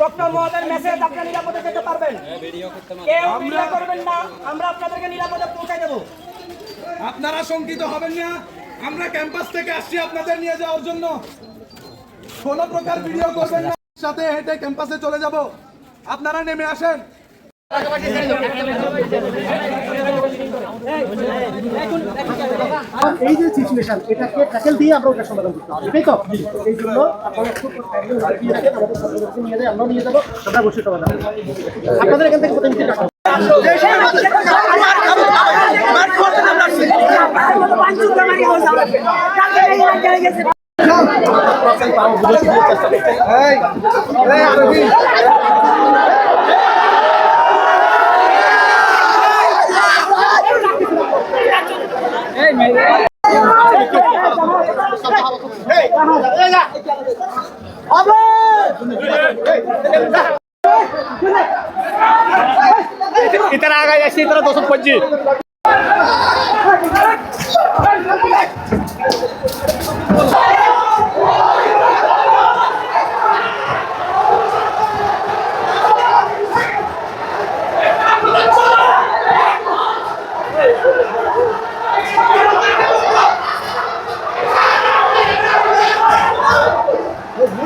Doctor মহোদয়ের message আপনারা নিরাপদে যেতে পারবেন। কেউ ভিডিও করবেন না আমরা আপনাদেরকে নিরাপদে পৌঁছে দেব। আপনারা শঙ্কিত হবেন না। আমরা ক্যাম্পাস থেকে আসছি আপনাদের নিয়ে যাওয়ার জন্য। কোনো প্রকার ভিডিও করবেন না। সাথে হেঁটে ক্যাম্পাসে চলে যাব। আপনারা নেমে আসেন। এই যে সিচুয়েশন এটাকে ট্যাকেল দিয়ে আমরা ওটা সমাধান করতে হবে এটাই তো? এই জন্য আমাদের নিয়ে যায় আমরাও নিয়ে যাব আমরা বসে সমাধান। আপনাদের এখান থেকে প্রতিনিধি রাখা ইতারা ইতারা দশ পঞ্জি সাহায্যের একজন লোককে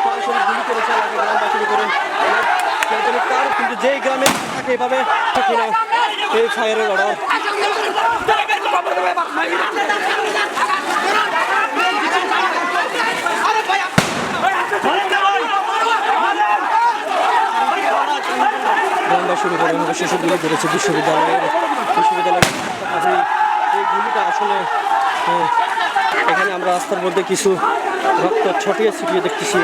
সরাসরি গুলি করে চালাকে গ্রামবাসীর উপরে কিন্তু তার কিন্তু যেই গ্রামে থাকে এভাবে থাকে না। এই ফায়ারের অর্ডার উপরে এভাবে শিশু গুলি করেছে বিশ্ববিদ্যালয়ের বিশ্ববিদ্যালয়ের এই গুলিটা আসলে এখানে আমরা রাস্তার মধ্যে কিছু রক্ত ছটিয়ে ছিটিয়ে দেখতেছি।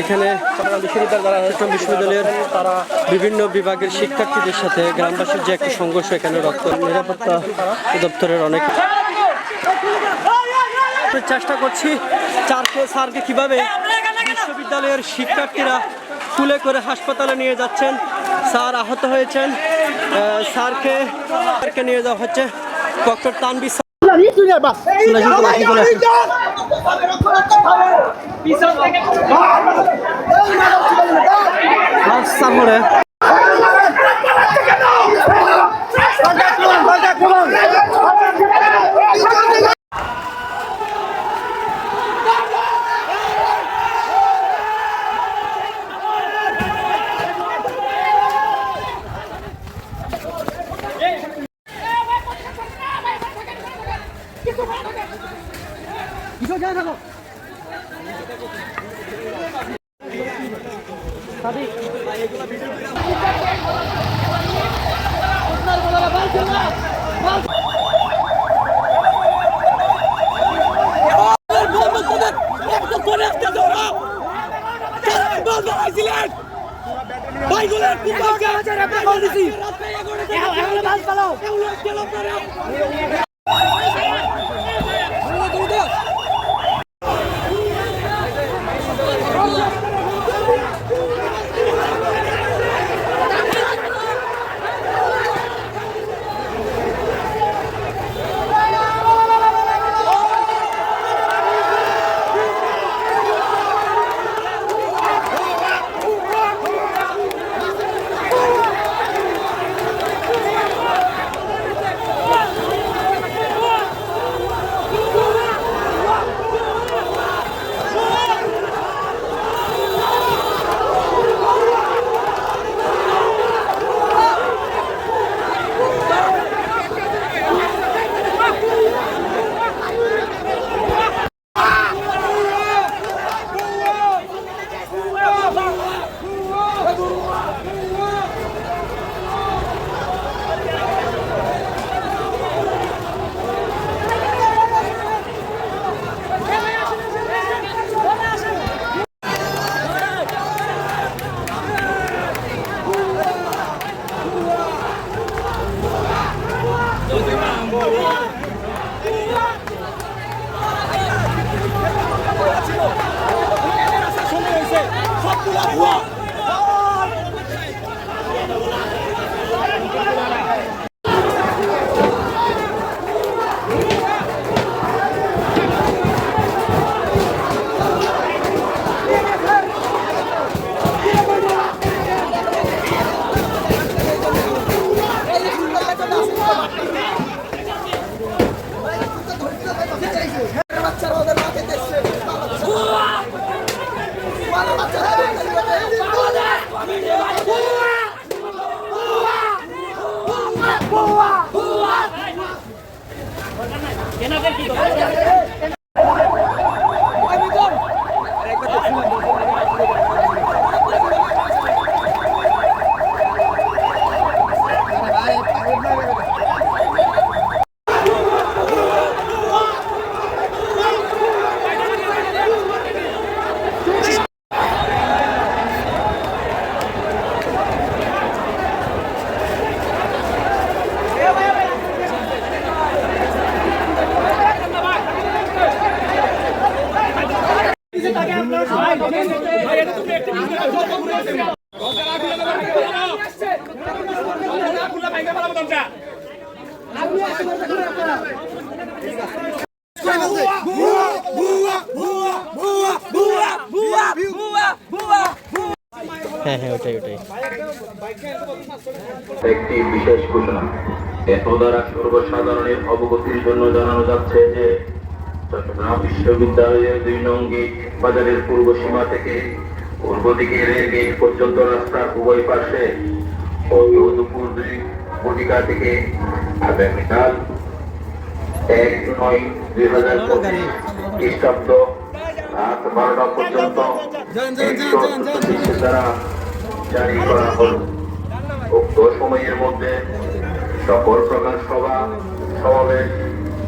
এখানে চট্টগ্রাম বিশ্ববিদ্যালয় চট্টগ্রাম বিশ্ববিদ্যালয়ের তারা বিভিন্ন বিভাগের শিক্ষার্থীদের সাথে গ্রামবাসীর যে একটা সংঘর্ষ এখানে রক্ত নিরাপত্তা দপ্তরের অনেক চেষ্টা করছি চারকে স্যারকে কীভাবে বিশ্ববিদ্যালয়ের শিক্ষার্থীরা তুলে করে হাসপাতালে নিয়ে যাচ্ছেন স্যার আহত হয়েছেন স্যারকে স্যারকে নিয়ে যাওয়া হচ্ছে ডক্টর তানবি স্যার 이거 하라고. 다들 আপনার বলারা বালছে না বাইগুলোর Go, go, go, go. হ্যাঁ হ্যাঁ ওটাই ওটাই। একটি বিশেষ ঘোষণা। এত দ্বারা সর্বসাধারণের অবগতির জন্য জানানো যাচ্ছে যে চট্টগ্রাম বিশ্ববিদ্যালয়ের দুই নং বাজারের পূর্ব সীমা থেকে পূর্ব দিকে রেল গেট পর্যন্ত রাস্তার উভয় পাশে ও দুপুর দুই ঘটিকা থেকে আগামীকাল এক নয় দুই হাজার পঁচিশ খ্রিস্টাব্দ রাত বারোটা পর্যন্ত দ্বারা জারি করা হলো। উক্ত সময়ের মধ্যে সকল প্রকার সভা সমাবেশ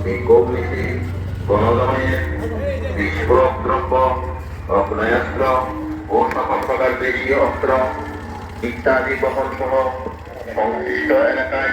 বিক্ষোভ মিছিল গণজমায়েত বিস্ফোরক দ্রব্য অগ্নেয়াস্ত্র ও সকল প্রকার দেশীয় অস্ত্র ইত্যাদি বহন সহ সংশ্লিষ্ট এলাকায়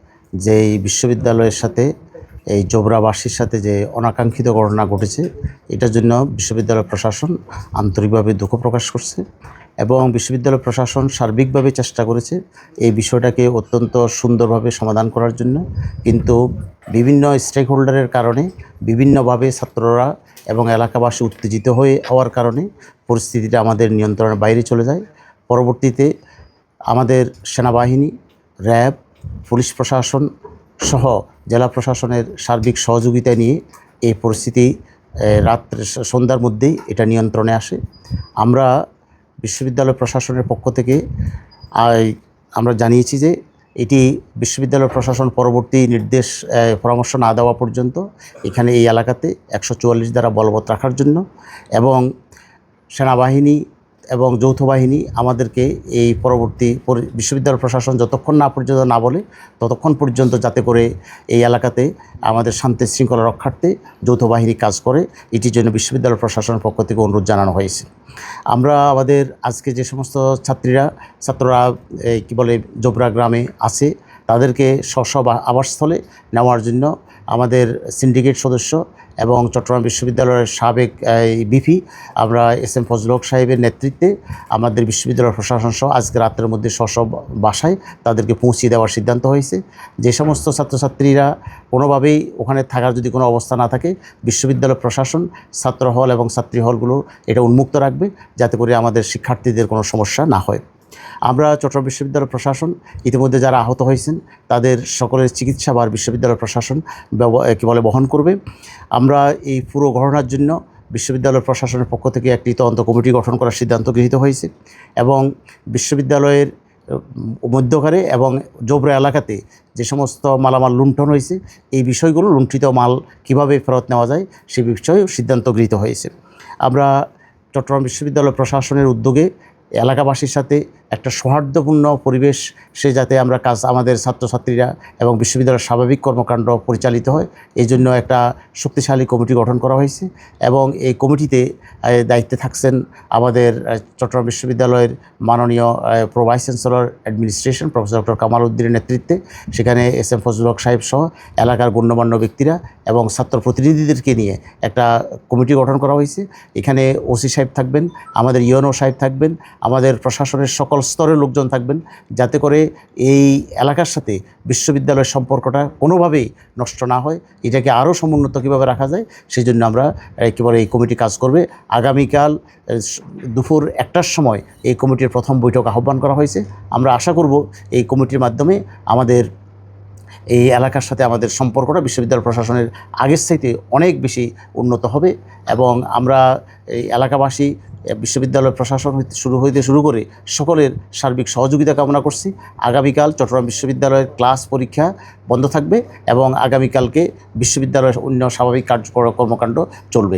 যে এই বিশ্ববিদ্যালয়ের সাথে, এই জোবরাবাসীর সাথে যে অনাকাঙ্ক্ষিত ঘটনা ঘটেছে, এটার জন্য বিশ্ববিদ্যালয় প্রশাসন আন্তরিকভাবে দুঃখ প্রকাশ করছে এবং বিশ্ববিদ্যালয় প্রশাসন সার্বিকভাবে চেষ্টা করেছে এই বিষয়টাকে অত্যন্ত সুন্দরভাবে সমাধান করার জন্য। কিন্তু বিভিন্ন স্টেক হোল্ডারের কারণে, বিভিন্নভাবে ছাত্ররা এবং এলাকাবাসী উত্তেজিত হয়ে হওয়ার কারণে পরিস্থিতিটা আমাদের নিয়ন্ত্রণের বাইরে চলে যায়। পরবর্তীতে আমাদের সেনাবাহিনী, র্যাব পুলিশ প্রশাসন সহ জেলা প্রশাসনের সার্বিক সহযোগিতা নিয়ে এই পরিস্থিতি রাত্রে সন্ধ্যার মধ্যেই এটা নিয়ন্ত্রণে আসে। আমরা বিশ্ববিদ্যালয় প্রশাসনের পক্ষ থেকে আমরা জানিয়েছি যে এটি বিশ্ববিদ্যালয় প্রশাসন পরবর্তী নির্দেশ পরামর্শ না দেওয়া পর্যন্ত এখানে এই এলাকাতে একশো চুয়াল্লিশ দ্বারা বলবৎ রাখার জন্য এবং সেনাবাহিনী এবং যৌথ বাহিনী আমাদেরকে এই পরবর্তী পরি- বিশ্ববিদ্যালয় প্রশাসন যতক্ষণ না পর্যন্ত না বলে, ততক্ষণ পর্যন্ত যাতে করে এই এলাকাতে আমাদের শান্তি শৃঙ্খলা রক্ষার্থে যৌথ বাহিনী কাজ করে এটির জন্য বিশ্ববিদ্যালয় প্রশাসনের পক্ষ থেকে অনুরোধ জানানো হয়েছে। আমরা আমাদের আজকে যে সমস্ত ছাত্রীরা, ছাত্ররা কী বলে, জোবরা গ্রামে আছে, তাদেরকে স্ব, আবাসস্থলে নেওয়ার জন্য আমাদের সিন্ডিকেট সদস্য এবং চট্টগ্রাম বিশ্ববিদ্যালয়ের সাবেক বিপি আমরা এস এম ফজল হক সাহেবের নেতৃত্বে আমাদের বিশ্ববিদ্যালয় প্রশাসন সহ আজকে রাতের মধ্যে স্ব স্ব বাসায় তাদেরকে পৌঁছিয়ে দেওয়ার সিদ্ধান্ত হয়েছে। যে সমস্ত ছাত্রছাত্রীরা কোনোভাবেই ওখানে থাকার যদি কোনো অবস্থা না থাকে, বিশ্ববিদ্যালয় প্রশাসন, ছাত্র হল এবং ছাত্রী হলগুলো এটা উন্মুক্ত রাখবে, যাতে করে আমাদের শিক্ষার্থীদের কোনো সমস্যা না হয়। আমরা চট্টগ্রাম বিশ্ববিদ্যালয় প্রশাসন, ইতিমধ্যে যারা আহত হয়েছেন, তাদের সকলের চিকিৎসা বা বিশ্ববিদ্যালয় প্রশাসন কী বলে, বহন করবে। আমরা এই পুরো ঘটনার জন্য বিশ্ববিদ্যালয় প্রশাসনের পক্ষ থেকে একটি তদন্ত কমিটি গঠন করার সিদ্ধান্ত গৃহীত হয়েছে এবং বিশ্ববিদ্যালয়ের মধ্যকারে এবং জোবরা এলাকাতে যে সমস্ত মালামাল লুণ্ঠন হয়েছে, এই বিষয়গুলো লুণ্ঠিত মাল কীভাবে ফেরত নেওয়া যায়, সে বিষয়েও সিদ্ধান্ত গৃহীত হয়েছে। আমরা চট্টগ্রাম বিশ্ববিদ্যালয় প্রশাসনের উদ্যোগে এলাকাবাসীর সাথে একটা সৌহার্দ্যপূর্ণ পরিবেশ, সে যাতে আমরা কাজ, আমাদের ছাত্রছাত্রীরা এবং বিশ্ববিদ্যালয়ের স্বাভাবিক কর্মকাণ্ড পরিচালিত হয়। এই জন্য একটা শক্তিশালী কমিটি গঠন করা হয়েছে এবং এই কমিটিতে দায়িত্বে থাকছেন আমাদের চট্টগ্রাম বিশ্ববিদ্যালয়ের মাননীয় pro vice chancellor administration professor doctor Kamal উদ্দিনের নেতৃত্বে। সেখানে এস এম ফজলুল হক সাহেব সহ এলাকার গণ্যমান্য ব্যক্তিরা এবং ছাত্র প্রতিনিধিদেরকে নিয়ে একটা কমিটি গঠন করা হয়েছে। এখানে ওসি সাহেব থাকবেন, আমাদের ইউএনও সাহেব থাকবেন, আমাদের প্রশাসনের সকল স্তরের লোকজন থাকবেন যাতে করে এই এলাকার সাথে বিশ্ববিদ্যালয়ের সম্পর্কটা কোনোভাবেই নষ্ট না হয়, এটাকে আরও সমুন্নত কীভাবে রাখা যায় সেই জন্য আমরা একেবারে এই কমিটি কাজ করবে। আগামীকাল দুপুর একটার সময় এই কমিটির প্রথম বৈঠক আহ্বান করা হয়েছে। আমরা আশা করব এই কমিটির মাধ্যমে আমাদের এই এলাকার সাথে আমাদের সম্পর্কটা বিশ্ববিদ্যালয় প্রশাসনের আগের চাইতে অনেক বেশি উন্নত হবে এবং আমরা এই এলাকাবাসী বিশ্ববিদ্যালয় প্রশাসন শুরু হইতে শুরু করে সকলের সার্বিক সহযোগিতা কামনা করছি। আগামীকাল চট্টগ্রাম বিশ্ববিদ্যালয়ের ক্লাস পরীক্ষা বন্ধ থাকবে এবং আগামীকালকে বিশ্ববিদ্যালয়ের অন্য স্বাভাবিক কার্যকর কর্মকাণ্ড চলবে।